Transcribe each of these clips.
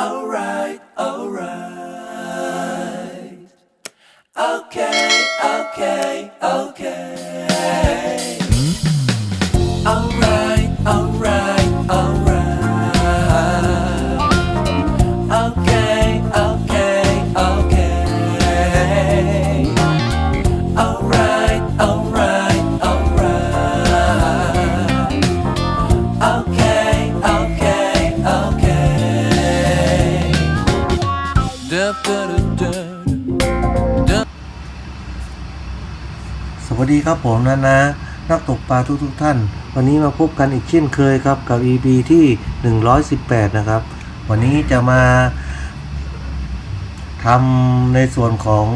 Oh. ครับผมนะนะ นักตกปลาทุกทุกๆท่าน วันนี้มาพบกันอีกเช่นเคยครับกับ EP ที่ 118 นะครับ วันนี้จะมาทำในส่วนของ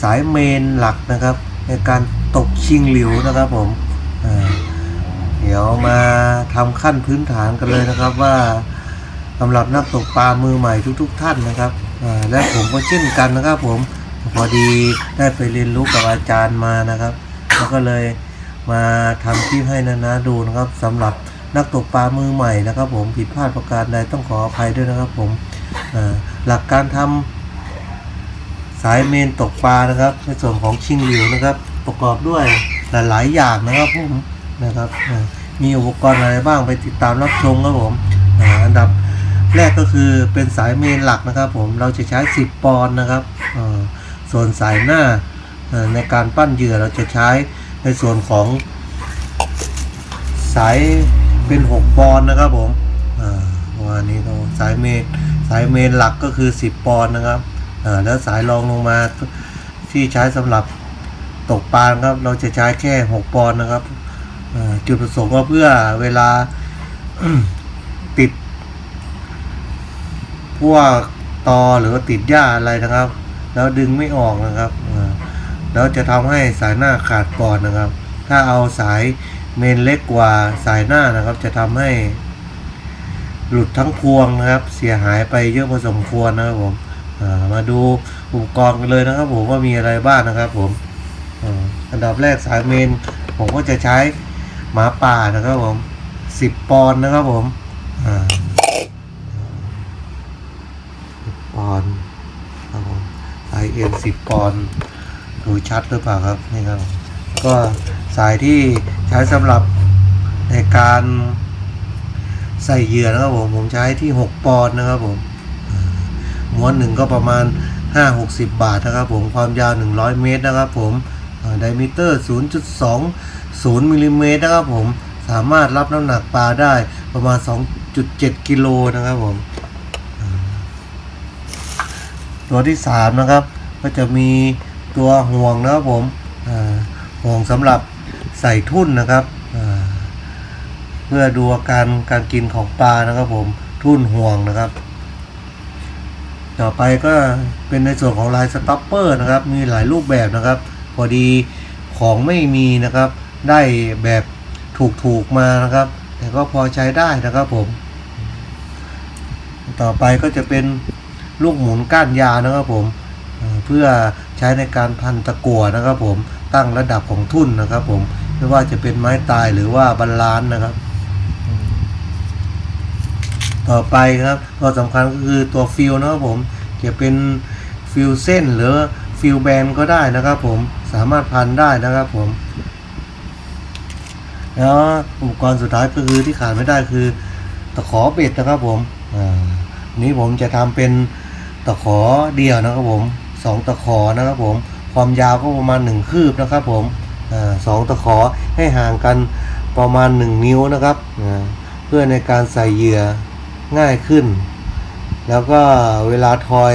สายเมนหลักนะครับ ในการตกชิงหลิวนะครับผมเดี๋ยวมาทำขั้นพื้นฐานกันเลยนะครับว่าสำหรับนักตกปลามือใหม่ทุก ๆ ท่านนะครับและผมก็เช่นกันนะครับผมพอดีได้ไปเรียนรู้กับอาจารย์มานะครับ แล้วก็เลยมาทำคลิปให้นานาดูนะครับสำหรับนักตกปลามือใหม่นะครับ ผมผิดพลาดประการใดต้องขออภัยด้วยนะครับผมหลักการทำสายเมนตกปลานะครับ ในส่วนของชิงหลิวนะครับ ประกอบด้วยหลาย ๆ อย่างนะครับผมนะครับมีอุปกรณ์อะไรบ้างไปติดตามรับชมครับผมอันดับแรกก็คือเป็นสายเมนหลักนะครับ ผมเราจะใช้ 10 ปอนด์นะครับส่วนสายหน้า ในการปั้นเหยื่อเราจะใช้ในส่วนของสายเป็น6ปอนนะครับผมอ่าประมาณนี้ครับสายเมนสายเมนหลักก็คือ 10 ปอนนะครับอ่าแล้วสายรองลงมาที่ใช้สำหรับตกปลาครับ เราจะใช้แค่ 6 ปอนนะครับจุดประสงค์ก็เพื่อเวลาติด พวกตอหรือว่าติดหญ้าอะไรนะครับ แล้วดึงไม่ออกนะครับ แล้วจะทำให้สายหน้าขาดก่อนนะครับ ถ้าเอาสายเมนเล็กกว่าสายหน้านะครับ จะทำให้ หลุดทั้งพวงนะครับ เสียหายไปเยอะพอสมควรนะครับผมมาดูอุปกรณ์กันเลยนะครับ ผมว่ามีอะไรบ้างนะครับ ผมอันดับแรกสายเมน ผมก็จะใช้หมาป่านะครับผมสิบปอนนะครับผมอ่าปอนครับผมสายเอ็นสิบปอนูชัดหรือเปล่าครับนี่ครับ ก็สายที่ใช้สำหรับในการใส่เหยื่อนะครับผมผมใช้ที่ 6 ปอนด์นะครับผมม้วนหนึ่งก็ประมาณ 5-60 บาทนะครับผมความยาว 100 เมตรนะครับผมไดมิเตอร์ 0.20มิลลิเมตรนะครับผมสามารถรับน้ำหนักปลาได้ประมาณ 2.7 กิโลนะครับผมตัวที่สามนะครับ ก็จะมี ตัวห่วงนะครับผมห่วงสำหรับใส่ทุ่นนะครับเพื่อดูอาการการกินของปลานะครับผมทุ่นห่วงนะครับ ต่อไปก็เป็นในส่วนของลายสต็อปเปอร์นะครับ มีหลายรูปแบบนะครับ พอดีของไม่มีนะครับ ได้แบบถูกๆมานะครับ แต่ก็พอใช้ได้นะครับผม ต่อไปก็จะเป็นลูกหมุนก้านยานะครับผม เพื่อใช้ในการพันตะกั่วนะครับ ผมตั้งระดับของทุ่นนะครับ ผมไม่ว่าจะเป็นไม้ตายหรือว่าบรรลานนะครับ ต่อไปครับตัวสำคัญก็คือตัวฟิลนะครับผมจะเป็นฟิลเส้นหรือฟิลแบนก็ได้นะครับ ผมสามารถพันได้นะครับ ผม แล้วอุปกรณ์สุดท้ายก็คือที่ขาดไม่ได้คือ ตะขอเบ็ดนะครับ ผมอ่านี้ผมจะทำเป็นตะขอเดี่ยวนะครับผม สองตะขอนะครับผมความยาวก็ประมาณหนึ่งคืบนะครับผมสองตะขอให้ห่างกันประมาณหนึ่งนิ้วนะครับเพื่อในการใส่เหยื่อง่ายขึ้น แล้วก็เวลาทอย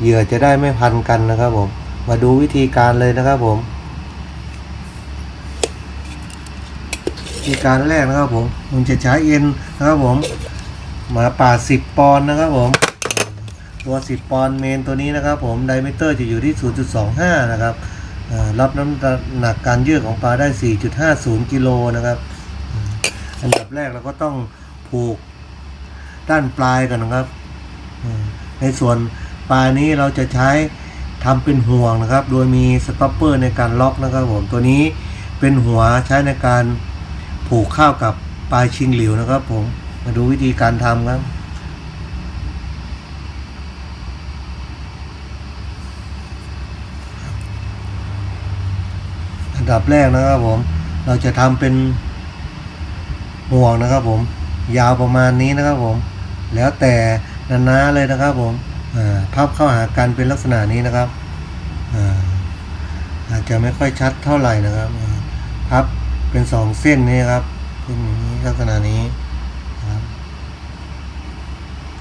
เหยื่อจะได้ไม่พันกันนะครับผมมาดูวิธีการเลยนะครับผมวิธีการแรกนะครับผมผมจะใช้เอ็นนะครับผมหมาป่า 10 ปอนด์นะครับผม ตัว 10 ปอนด์เมนตัวนี้นะครับผมไดเมเตอร์จะอยู่ที่ 0.25 นะครับรับน้ำหนักการยืดของปลาได้ 4.50 กิโลนะครับ อันดับแรกเราก็ต้องผูกด้านปลายกันนะครับ ในส่วนปลายนี้เราจะใช้ทำเป็นห่วงนะครับ โดยมีสต็อปเปอร์ในการล็อกนะครับผมตัวนี้เป็นหัวใช้ในการผูกเข้ากับปลายชิงหลิวนะครับผมมาดูวิธีการทำครับ ดับแรกนะครับผม เราจะทำเป็นห่วงนะครับผม ยาวประมาณนี้นะครับผม แล้วแต่นานาเลยนะครับผมอ่าพับเข้าหากันเป็นลักษณะนี้นะครับอาจจะไม่ค่อยชัดเท่าไหร่นะครับพับเป็นสองเส้นนี้ครับเป็นนี้ลักษณะนี้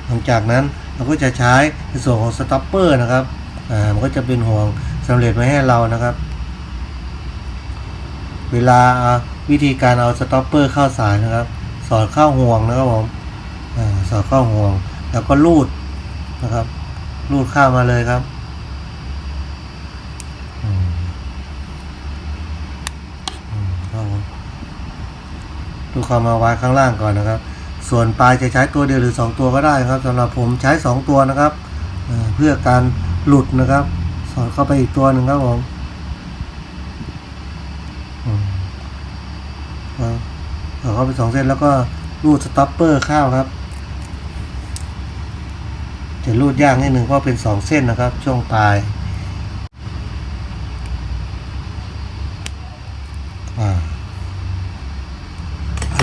หลังจากนั้นเราก็จะใช้ในส่วนของสต็อปเปอร์นะครับ อ่า มันก็จะเป็นห่วงสำเร็จไว้ให้เรานะครับ เวลาเอาวิธีการเอาสต็อปเปอร์เข้าสายนะครับ สอดเข้าห่วงนะครับผมอสอดเข้าห่วง แล้วก็ลูดนะครับ ลูดเข้ามาเลยครับอืมอืมครับผมลูดเข้ามาไว้ข้างล่างก่อนนะครับ ส่วนปลายจะใช้ตัวเดียวหรือ 2 ตัวก็ได้ครับสำหรับผมใช้ 2 ตัวนะครับ เพื่อการหลุดนะครับ สอดเข้าไปอีกตัวหนึ่งครับผมอืมครับสอด เข้าไปสองเส้นแล้วก็รูดสต็อปเปอร์เข้าครับจะรูดยากนิดหนึ่งเพราะเป็นสองเส้นนะครับ ช่วงปลายอ่า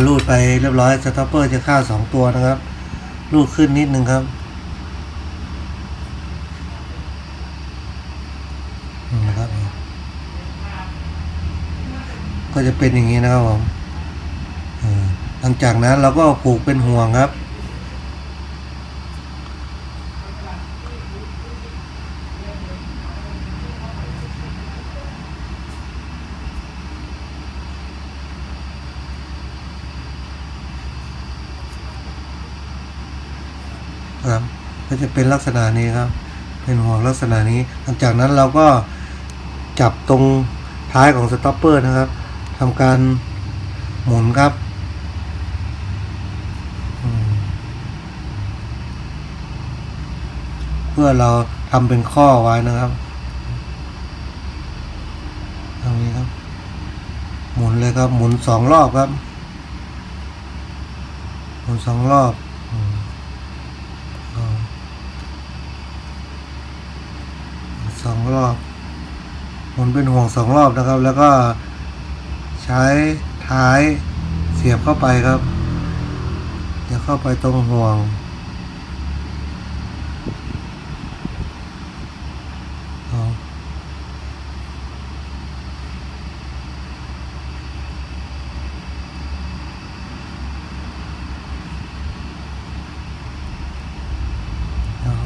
รูดไปเรียบร้อยสต็อปเปอร์จะเข้าสองตัวนะครับ รูดขึ้นนิดนึงครับนะครับ ก็จะเป็นอย่างนี้นะครับผม ลังจากนั้นเราก็ผูกเป็นห่วงครับ ครับ ก็จะเป็นลักษณะนี้ครับ เป็นห่วงลักษณะนี้ หลังจากนั้นเราก็จับตรงท้ายของสต็อปเปอร์นะครับทำการหมุนครับอืม เพื่อเราทำเป็นข้อไว้นะครับตรงนี้ครับ หมุนเลยครับ หมุนสองรอบครับ หมุนสองรอบสองรอบหมุนเป็นห่วงสองรอบนะครับ แล้วก็ใช้ท้ายเสียบเข้าไปครับจะเข้าไปตรงห่วงเอาเอา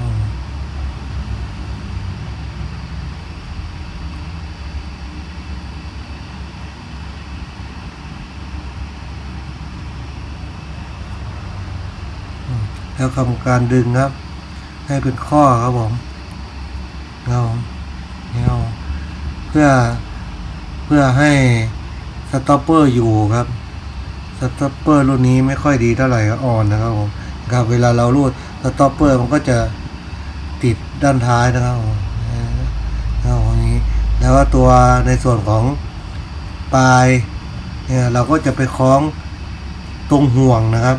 แล้วทำการดึงครับ ให้เป็นข้อครับผมเงาเงาเพื่อเพื่อให้สต็อปเปอร์อยู่ครับสต็อปเปอร์รุ่นนี้ไม่ค่อยดีเท่าไหร่ครับอ่อนนะครับผมครับเวลาเราลูดสต็อปเปอร์มันก็จะติดด้านท้ายนะครับผมนะครับผมนี้แล้วก็ตัวในส่วนของปลายเนี่ยเราก็จะไปคล้องตรงห่วงนะครับ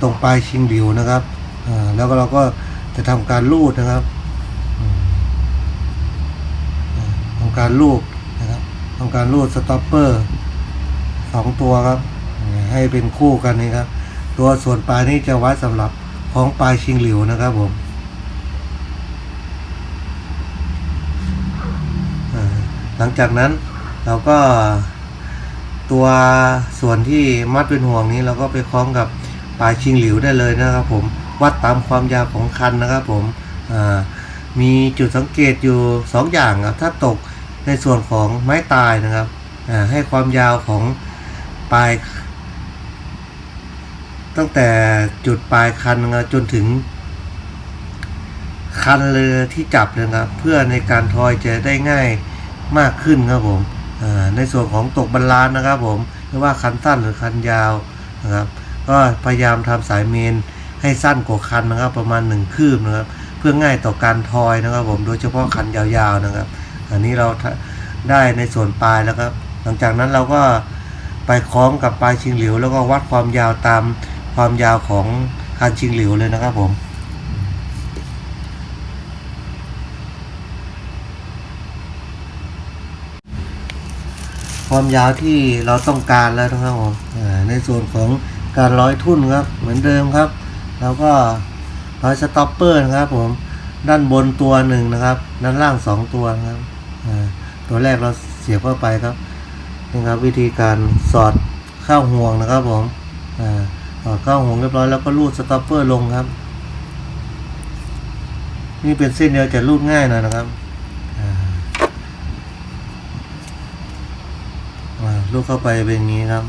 ตรงปลายชิงหลิวนะครับแล้วก็เราก็จะทำการลูดนะครับทำการลูดนะครับทำการลูดสต็อปเปอร์สองตัวครับ ให้เป็นคู่กันนี่ครับ ตัวส่วนปลายนี้จะไว้สำหรับของปลายชิงหลิวนะครับผมหลังจากนั้นเราก็ตัวส่วนที่มัดเป็นห่วงนี้เราก็ไปคล้องกับ ปลายชิงหลิวได้เลยนะครับผมวัดตามความยาวของคันนะครับผมมีจุดสังเกตอยู่ 2 อย่างครับถ้าตกในส่วนของไม้ตายนะครับให้ความยาวของปลาย ตั้งแต่จุดปลายคันนะจนถึง คันเลยที่จับนะครับ เพื่อในการทอยจะได้ง่ายมากขึ้นครับผมในส่วนของตกบรรลานซ์นะครับผมไม่ว่าคันสั้นหรือคันยาวนะครับ ก็พยายามทำสายเมนให้สั้นกว่าคันนะครับ ประมาณหนึ่งคืบนะครับ เพื่อง่ายต่อการทอยนะครับผมโดยเฉพาะคันยาวๆนะครับ อันนี้เราได้ในส่วนปลายแล้วครับ หลังจากนั้นเราก็ไปคล้องกับปลายชิงเหลิวแล้วก็วัดความยาวตามความยาวของคันชิงเหลิวเลยนะครับผมความยาวที่เราต้องการแล้วนะครับผมในส่วนของ การร้อยทุ่นครับ เหมือนเดิมครับ แล้วก็ร้อยสต็อปเปอร์นะครับผมด้านบนตัวหนึ่งนะครับ ด้านล่างสองตัวนะครับตัวแรกเราเสียบเข้าไปครับนี่ครับ วิธีการสอดเข้าห่วงนะครับผมสอดเข้าห่วงเรียบร้อยแล้วก็รูดสต็อปเปอร์ลงครับ นี่เป็นเส้นเดียวจะรูดง่ายหน่อยนะครับอ่าอ่ารูดเข้าไปเป็นอย่างนี้ครับ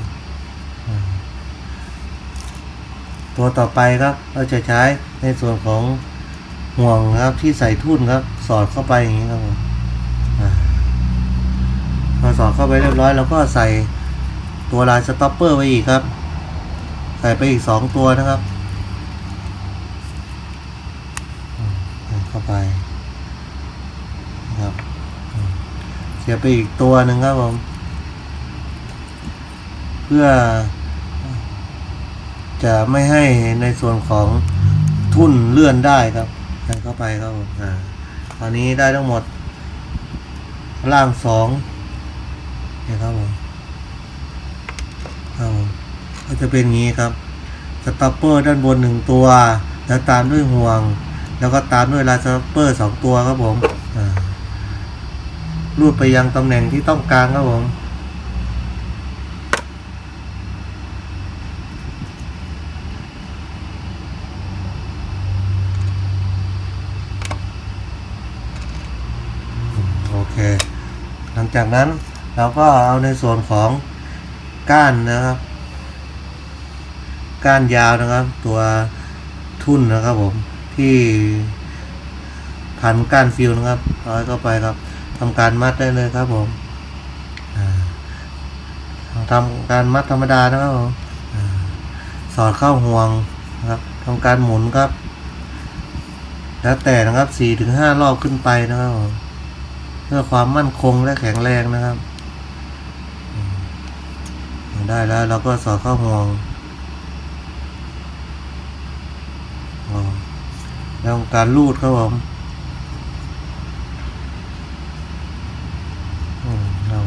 อ่า ตัวต่อไปครับเราจะใช้ในส่วนของห่วงครับที่ใส่ทุ่นครับ สอดเข้าไปอย่างนี้ครับผมพอสอดเข้าไปเรียบร้อยแล้วก็ใส่ตัวลายสต็อปเปอร์ไว้อีกครับ ใส่ไปอีกสองตัวนะครับเข้าไปนะครับเสียบไปอีกตัวหนึ่งครับผมเพื่อ จะไม่ให้ในส่วนของทุ่นเลื่อนได้ครับใส่เข้าไปครับผมอ่าตอนนี้ได้ทั้งหมด ล่างสองเนี่ยครับผมครับผมก็จะเป็นงี้ครับสต็อปเปอร์ด้านบนหนึ่งตัว แล้วตามด้วยห่วง แล้วก็ตามด้วยลายสต็อปเปอร์สองตัวครับผมอ่ารูดไปยังตำแหน่งที่ต้องการครับผม โอเค หลัง จากนั้นเราก็เอาในส่วนของก้านนะครับ ก้านยาวนะครับ ตัวทุ่นนะครับผมที่พันก้านฟิวนะครับร้อยเข้าไปครับทำการมัดได้เลยครับผมอ่าทำการมัดธรรมดานะครับผมสอดเข้าห่วงนะครับทำการหมุนครับ แล้วแต่นะครับสี่ถึงห้ารอบขึ้นไปนะครับผม พื่อความมั่นคงและแข็งแรงนะครับ ได้แล้วเราก็สอดเข้าห่วงแล้วการรูดครับผมอืมเรา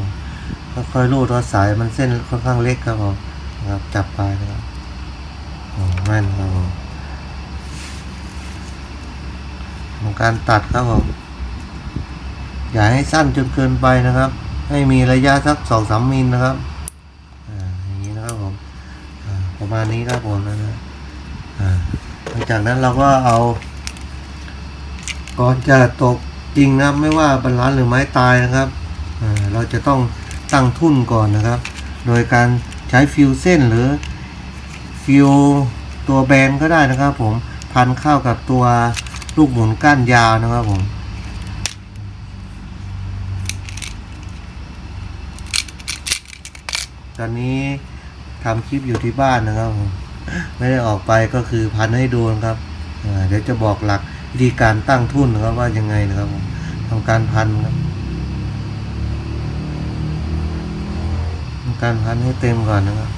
ค่อยๆรูดเพราสายมันเส้นค่อนข้างเล็กครับผมครับจับปลายนะครับอ๋อแม่นครับผมการตัดครับผม อย่าให้สั้นจนเกินไปนะครับ ให้มีระยะสักสองสามมิลนะครับอย่างนี้นะครับผมประมาณนี้ครับผมนะนะหลังจากนั้นเราก็เอาก่อนจะตกจริงนะครับไม่ว่าบรรลันหรือไม้ตายนะครับเราจะต้องตั้งทุ่นก่อนนะครับ โดยการใช้ฟิวเส้นหรือฟิวตัวแบนก็ได้นะครับ ผมพันเข้ากับตัวลูกหมุนก้านยาวนะครับผม ตอนนี้ทำคลิปอยู่ที่บ้านนะครับผมไม่ได้ออกไปก็คือพันให้ดูนะครับเดี๋ยวจะบอกหลักวิธีการตั้งทุ่นนะครับว่ายังไงนะครับผมทำการพันครับทำการพันให้เต็มก่อนนะครับ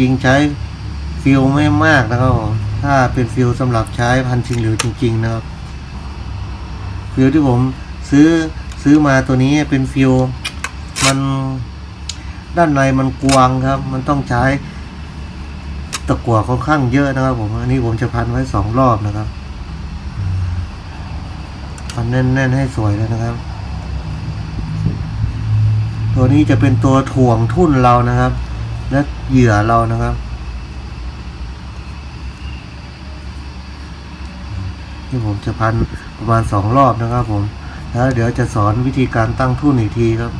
ริง ๆ ใช้ฟิลไม่มากนะครับผมถ้าเป็นฟิลสำหรับใช้พันชิงเหลิวจริง ๆ นะครับ ฟิลที่ผมซื้อซื้อมาตัวนี้เป็นฟิลมันด้านในมันกวางครับ มันต้องใช้ตะกั่วค่อนข้างเยอะนะครับ ผมอันนี้ผมจะพันไว้สองรอบนะครับพันแน่นๆให้สวยเลยนะครับ ตัวนี้จะเป็นตัวถ่วงทุ่นเรานะครับ และเหยื่อเรานะครับที่ผมจะพันประมาณสองรอบนะครับผมแล้วเดี๋ยวจะสอนวิธีการตั้งทุ่นอีกทีครับ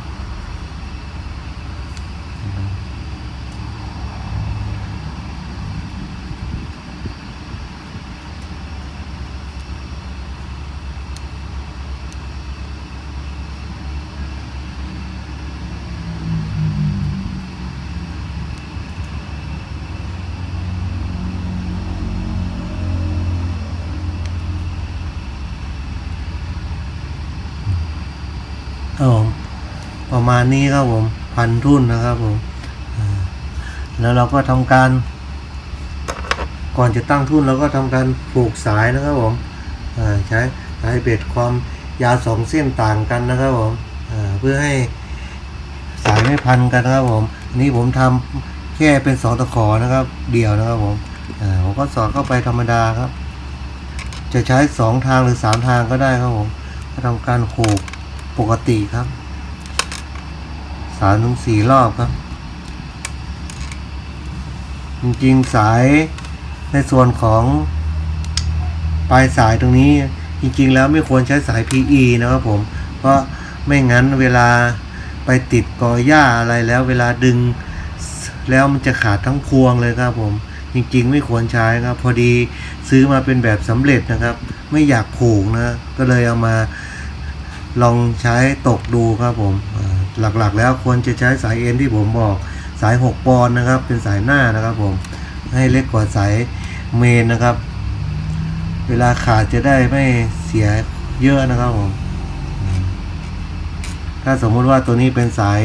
ค มาณ นี้ครับผมพันทุ่นนะครับผมแล้วเราก็ทำการ ก่อนจะตั้งทุ่นเราก็ทำการผูกสายนะครับผมใช้สายเบ็ดความยาวสองเส้นต่างกันนะครับผมเพื่อให้สายไม่พันกันนะครับผมอันนี้ผมทำแค่เป็นสองตะขอนะครับ เดี่ยวนะครับผมผมก็สอดเข้าไปธรรมดาครับ จะใช้สองทางหรือสามทางก็ได้ครับผมก็ทำการผูกปกติครับ สามถึงสี่รอบครับ จริงๆสายในส่วนของปลายสายตรงนี้จริงๆ แล้วไม่ควรใช้สาย PE นะครับผม เพราะไม่งั้นเวลาไปติดกอหญ้าอะไรแล้วเวลาดึงแล้วมันจะขาดทั้งพวงเลยครับผม จริงๆ ไม่ควรใช้ครับ พอดีซื้อมาเป็นแบบสำเร็จนะครับ ไม่อยากผูกนะ ก็เลยเอามาลองใช้ตกดูครับผมอ่า หลักๆ แล้วควรจะใช้สายเอ็นที่ผมบอกสาย 6 ปอนด์นะครับ เป็นสายหน้านะครับผมให้เล็กกว่าสายเมนนะครับ เวลาขาดจะได้ไม่เสียเยอะนะครับผมถ้าสมมุติว่าตัวนี้เป็นสาย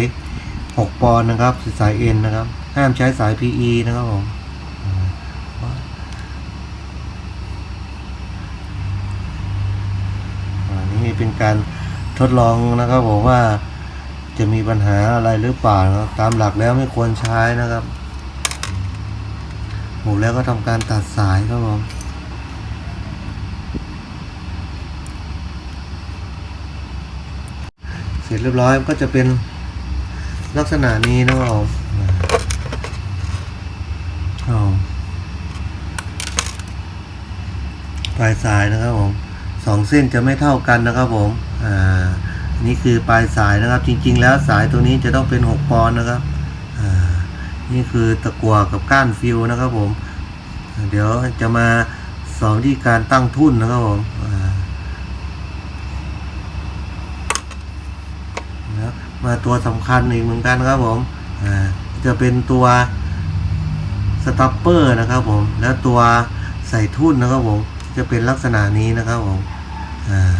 6 ปอนด์นะครับสายเอ็นนะครับ ห้ามใช้สาย PE นะครับผมอันนี้เป็นการทดลองนะครับผมว่า จะมีปัญหาอะไรหรือเปล่านะครับตามหลักแล้วไม่ควรใช้นะครับหมดแล้วก็ทำการตัดสายครับผมเสร็จเรียบร้อยก็จะเป็นลักษณะนี้นะครับผมอ๋อปลายสายนะครับผมสองเส้นจะไม่เท่ากันนะครับผมอ่า นี่คือปลายสายนะครับ จริง ๆ แล้วสายตัวนี้จะต้องเป็น 6 ปอนด์นะครับนี่คือตะกั่วกับก้านฟิวนะครับผม เดี๋ยวจะมาสอนวิธีการตั้งทุ่นนะครับผมมาตัวสำคัญอีกเหมือนกันครับผมจะเป็นตัวสต็อปเปอร์นะครับผม แล้วตัวใส่ทุ่นนะครับผม จะเป็นลักษณะนี้นะครับผม อ่า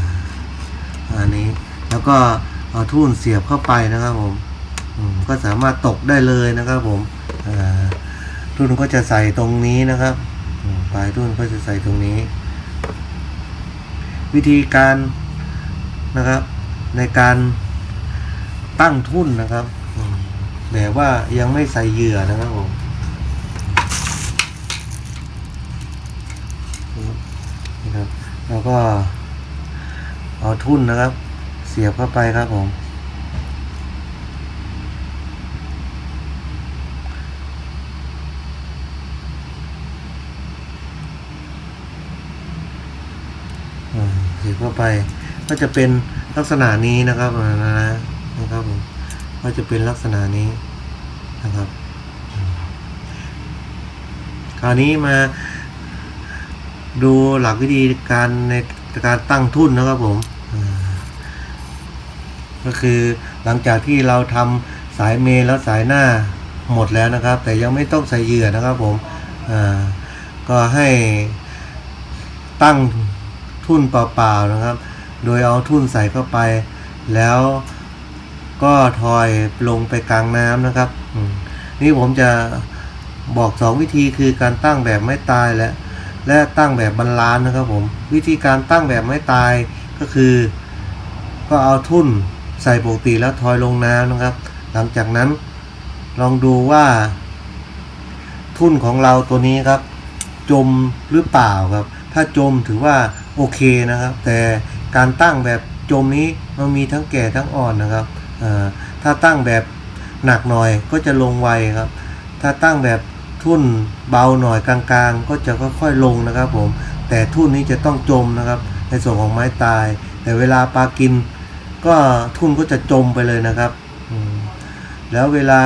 อันนี้ แล้วก็เอาทุ่นเสียบเข้าไปนะครับผมก็สามารถตกได้เลยนะครับ ผมทุ่นก็จะใส่ตรงนี้นะครับปลายทุ่นก็จะใส่ตรงนี้ วิธีการนะครับ ในการตั้งทุ่นนะครับแบบว่ายังไม่ใส่เหยื่อนะครับผมนะครับแล้วก็เอาทุ่นนะครับ สียบเข้าไปครับผม เสียบเข้าไป ก็จะเป็นลักษณะนี้นะครับอ่านะนะครับผม ก็จะเป็นลักษณะนี้นะครับ คราวนี้มาดูหลักวิธีการในการตั้งทุ่นนะครับผม ก็คือหลังจากที่เราทำสายเมนแล้วสายหน้าหมดแล้วนะครับ แต่ยังไม่ต้องใส่เหยื่อนะครับผมก็ให้ตั้งทุ่นเปล่าๆนะครับ โดยเอาทุ่นใส่เข้าไป แล้วก็ทอยลงไปกลางน้ำนะครับ นี่ผมจะบอกสองวิธีคือการตั้งแบบไม่ตายและและตั้งแบบบรรลานนะครับผมวิธีการตั้งแบบไม่ตายก็คือ ก็เอาทุ่น ใส่ปกติแล้วทอยลงน้ำนะครับ หลังจากนั้นลองดูว่า ทุ่นของเราตัวนี้ครับ จมหรือเปล่าครับ ถ้าจมถือว่าโอเคนะครับ แต่การตั้งแบบจมนี้มันมีทั้งแก่ทั้งอ่อนนะครับถ้าตั้งแบบหนักหน่อยก็จะลงไวครับ ถ้าตั้งแบบทุ่นเบาหน่อยกลางๆ ก็จะค่อยๆลงนะครับผมแต่ทุ่นนี้จะต้องจมนะครับ ในส่วนของไม้ตาย แต่เวลาปลากิน ก็ทุ่นก็จะจมไปเลยนะครับอืมแล้วเวลา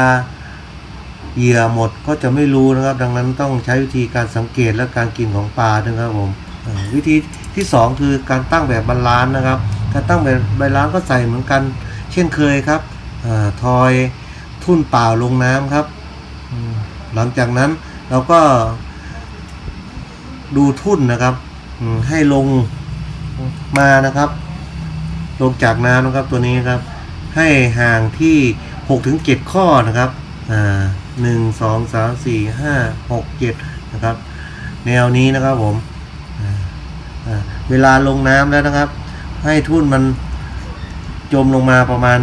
เหยื่อหมดก็จะไม่รู้นะครับ ดังนั้นต้องใช้วิธีการสังเกตและการกินของปลาด้วยครับผมอ่าวิธีที่สองคือการตั้งแบบบาลานซ์นะครับการตั้งแบบบาลานซ์ก็ใส่เหมือนกัน เช่นเคยครับอาทอยทุ่นเปล่าลงน้ำครับอืมหลังจากนั้นเราก็ดูทุ่นนะครับอืมให้ลงมานะครับ ลงจากน้ำนะครับตัวนี้ครับ ให้ห่างที่6ถึง7ข้อนะครับอ่าหนึ่งสองสามสี่ห้าหกเจ็ดนะครับ แนวนี้นะครับผมเวลาลงน้ำแล้วนะครับ ให้ทุ่นมันจมลงมาประมาณ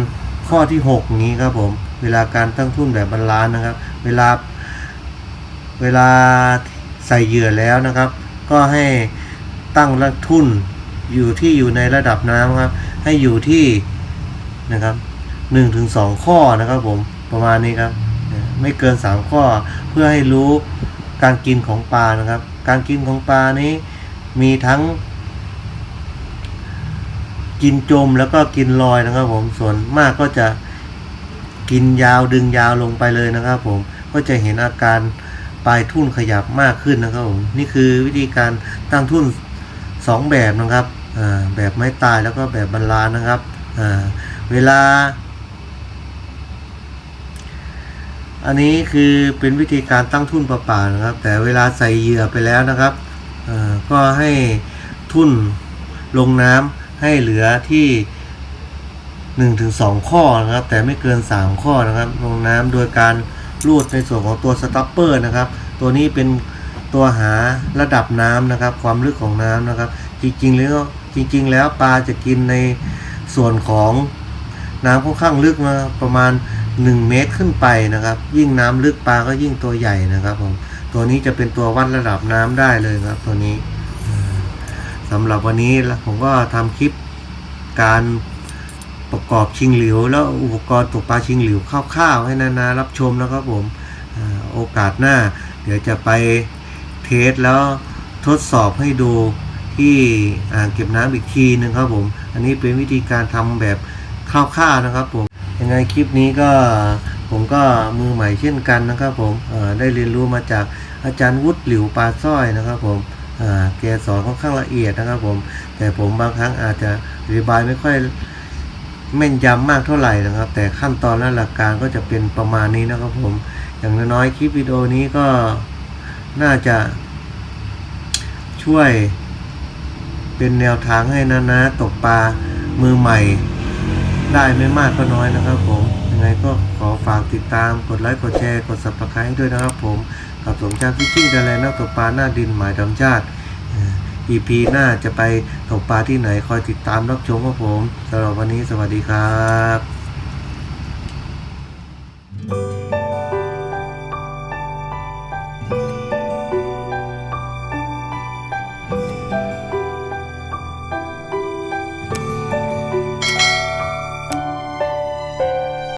ข้อที่หกอย่างนี้ครับผม เวลาการตั้งทุ่นแบบบรรลานซ์นะครับ เวลาเวลาใส่เหยื่อแล้วนะครับ ก็ให้ตั้งระทุ่นอยู่ที่อยู่ในระดับน้ำครับ ให้อยู่ที่นะครับหนึ่งถึงสองข้อนะครับผมประมาณนี้ครับไม่เกินสามข้อเพื่อให้รู้การกินของปลานะครับ การกินของปลานี้มีทั้ง กินจมแล้วก็กินลอยนะครับผมส่วนมากก็จะกินยาวดึงยาวลงไปเลยนะครับผมก็จะเห็นอาการปลายทุ่นขยับมากขึ้นนะครับผมนี่คือวิธีการตั้งทุ่นสองแบบนะครับ แบบไม้ตายแล้วก็แบบบรรลานนะครับเวลา อันนี้คือเป็นวิธีการตั้งทุ่นประป่านะครับ แต่เวลาใส่เหยื่อไปแล้วนะครับก็ให้ทุ่นลงน้ำให้เหลือที่1นถึงสข้อนะครับ แต่ไม่เกิน 3 ข้อนะครับ ลงน้ำโดยการรูดในส่วนของตัวสต็อปเปอร์นะครับ ตัวนี้เป็นตัวหาระดับน้ำนะครับ ความลึกของน้ำนะครับ จริงๆแล้ว จริงๆ แล้วปลาจะกินในส่วนของน้ำค่อนข้างลึกมาประมาณ 1 เมตรขึ้นไปนะครับ ยิ่งน้ำลึกปลาก็ยิ่งตัวใหญ่นะครับผมตัวนี้จะเป็นตัววัดระดับน้ำได้เลยครับ ตัวนี้อ่าสำหรับวันนี้ผมก็ทำคลิปการประกอบชิงหลิวแล้วอุปกรณ์ตกปลาชิงหลิวคร่าวๆให้นานารับชมนะครับผมโอกาสหน้า เดี๋ยวจะไปเทสแล้วทดสอบให้ดู ที่อ่างเก็บน้ำอีกทีหนึงครับผม อันนี้เป็นวิธีการทำแบบคร่าวๆนะครับผมยังไงคลิปนี้ก็ผมก็มือใหม่เช่นกันนะครับผมได้เรียนรู้มาจากอาจารย์วุฒิหลิวปาสร้อยนะครับผมอ่าแกสอนค่อนข้างละเอียดนะครับผม แต่ผมบางครั้งอาจจะอธิบายไม่ค่อยแม่นยำมากเท่าไหร่นะครับ แต่ขั้นตอนและหลักการก็จะเป็นประมาณนี้นะครับผม อย่างน้อยๆคลิปวิดีโอนี้ก็น่าจะช่วย เป็นแนวทางให้นะนะตกปลามือใหม่ ได้ไม่มากก็น้อยนะครับผม ยังไงก็ขอฝากติดตามกดไลค์กดแชร์กด subscribe ด้วยนะครับผม กับสมชาติฟิชชิ่งไดแลนักตกปลาหน้าดินหมายดำชาติ EP หน้าจะไปตกปลาที่ไหนคอยติดตามรับชมครับผมสำหรับวันนี้สวัสดีครับ